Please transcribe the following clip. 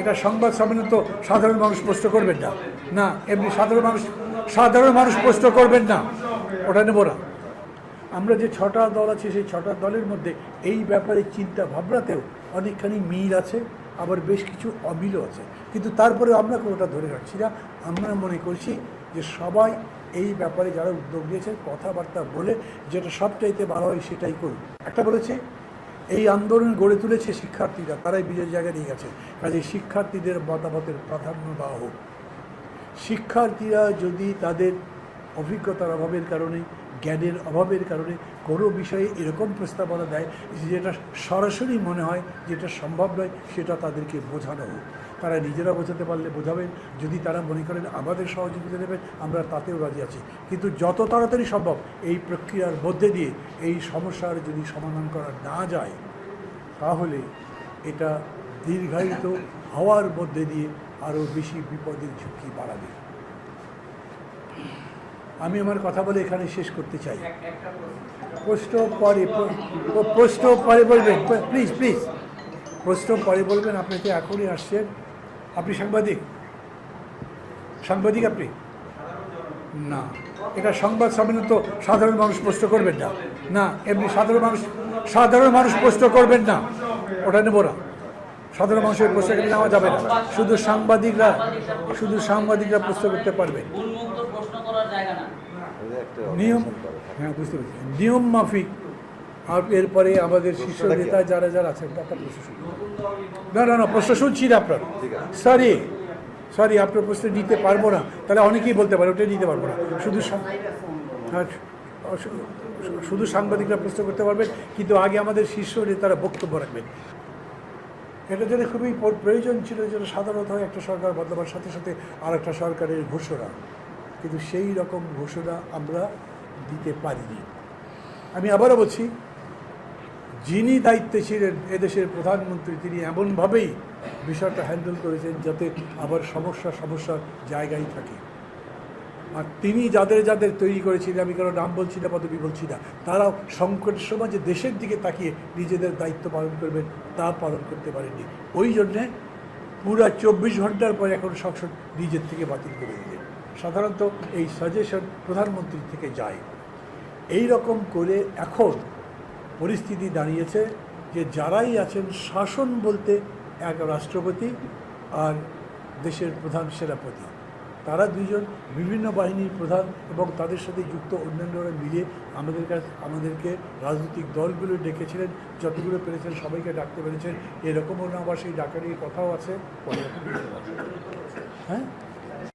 এটা সংবাদ সম্মেলন তো সাধারণ মানুষ প্রশ্ন করবেন না। না, এমনি সাধারণ মানুষ সাধারণ মানুষ প্রশ্ন করবেন না। ওটা নেব না। আমরা যে ছটা দল আছে, সেই ছটা দলের মধ্যে এই ব্যাপারে চিন্তা ভাবনাতেও অনেকখানি মিল আছে, আবার বেশ কিছু অমিলও আছে। কিন্তু তারপরে আমরা কোনোটা ধরে রাখছি না। আমরা মনে করছি যে সবাই এই ব্যাপারে যারা উদ্যোগ নিয়েছেন, কথাবার্তা বলে যেটা সবচাইতে ভালো হয় সেটাই করুন একটা বলেছে এই আন্দোলন গড়ে তুলেছে শিক্ষার্থীরা, তারাই বিজয় জায়গায় নিয়ে গেছে। কাজে শিক্ষার্থীদের মতামতের প্রাধান্য দেওয়া হোক। শিক্ষার্থীরা যদি তাদের অভিজ্ঞতার অভাবের কারণে জ্ঞানের অভাবের কারণে কোনো বিষয়ে এরকম প্রস্তাবনা দেয় যেটা সরাসরি মনে হয় যেটা সম্ভব নয়, সেটা তাদেরকে বোঝানো হোক। তারা নিজেরা বোঝাতে পারলে বোঝাবেন, যদি তারা মনে করেন আমাদের সহযোগিতা নেবেন, আমরা তাতেও রাজি আছি। কিন্তু যত তাড়াতাড়ি সম্ভব এই প্রক্রিয়ার মধ্যে দিয়ে এই সমস্যার যদি সমাধান করা না যায়, তাহলে এটা দীর্ঘায়িত হওয়ার মধ্যে দিয়ে আরও বেশি বিপদের ঝুঁকি বাড়াবে। আমি আমার কথা বলে এখানে শেষ করতে চাই। প্রশ্ন। পরে প্র- প্রশ্ন পরে বলবেন। প্লিজ প্লিজ প্রশ্ন পরে বলবেন আপনি তো এখনই আসছেন। আপনি সাংবাদিক? সাংবাদিক আপনি? না। এটা সংবাদ সম্মেলন তো সাধারণ মানুষ প্রশ্ন করবেন না। না এমনি সাধারণ মানুষ সাধারণ মানুষ প্রশ্ন করবেন না। ওটা নেব না। সাধারণ মানুষের প্রশ্ন নেওয়া যাবে না। শুধু সাংবাদিকরা শুধু সাংবাদিকরা প্রশ্ন করতে পারবেন উন্মুক্ত প্রশ্ন করার জায়গা না নিয়ম হ্যাঁ বুঝতে পারছি। নিয়ম মাফিক। আর এরপরে আমাদের শীর্ষ নেতা যারা যারা আছেন তারা প্রশ্ন। না না না প্রশ্ন শুনছি না আপনার। সরি সরি আপনার প্রশ্ন নিতে পারব না। তাহলে অনেকেই বলতে পারে ওটা নিতে পারব না। শুধু হ্যাঁ, শুধু সাংবাদিকরা প্রশ্ন করতে পারবেন কিন্তু আগে আমাদের শীর্ষ নেতারা বক্তব্য রাখবেন। এটা যেন খুবই প্রয়োজন ছিল যেন সাধারণত একটা সরকার বদলাবার সাথে সাথে আর একটা সরকারের ঘোষণা। কিন্তু সেই রকম ঘোষণা আমরা দিতে পারিনি। আমি আবারও বলছি, যিনি দায়িত্বে ছিলেন এদেশের প্রধানমন্ত্রী, তিনি এমনভাবেই বিষয়টা হ্যান্ডেল করেছেন যাতে আবার সমস্যা সমস্যার জায়গায় থাকে। আর তিনি যাদের যাদের তৈরি করেছিলেন, আমি কারও নাম বলছি না, পদবি বলছি না, তারাও সংকটের সময় যে দেশের দিকে তাকিয়ে নিজেদের দায়িত্ব পালন করবেন, তা পালন করতে পারেননি। ওই জন্যে পুরা চব্বিশ ঘণ্টার পর এখন সংসদ নিজের থেকে বাতিল করে দিলেন। সাধারণত এই সাজেশন প্রধানমন্ত্রী থেকে যায়। এই রকম করে এখন পরিস্থিতি দাঁড়িয়েছে যে যারাই আছেন শাসন বলতে এক রাষ্ট্রপতি আর দেশের প্রধান সেনাপতি। তারা দুইজন বিভিন্ন বাহিনীর প্রধান এবং তাদের সাথে যুক্ত অন্যান্যরা মিলে আমাদের কাছে, আমাদেরকে রাজনৈতিক দলগুলো ডেকেছিলেন, যতগুলো পেরেছেন সবাইকে ডাকতে পেরেছেন। এরকমও না, আবার সেই ডাকারির কথাও আছে। হ্যাঁ?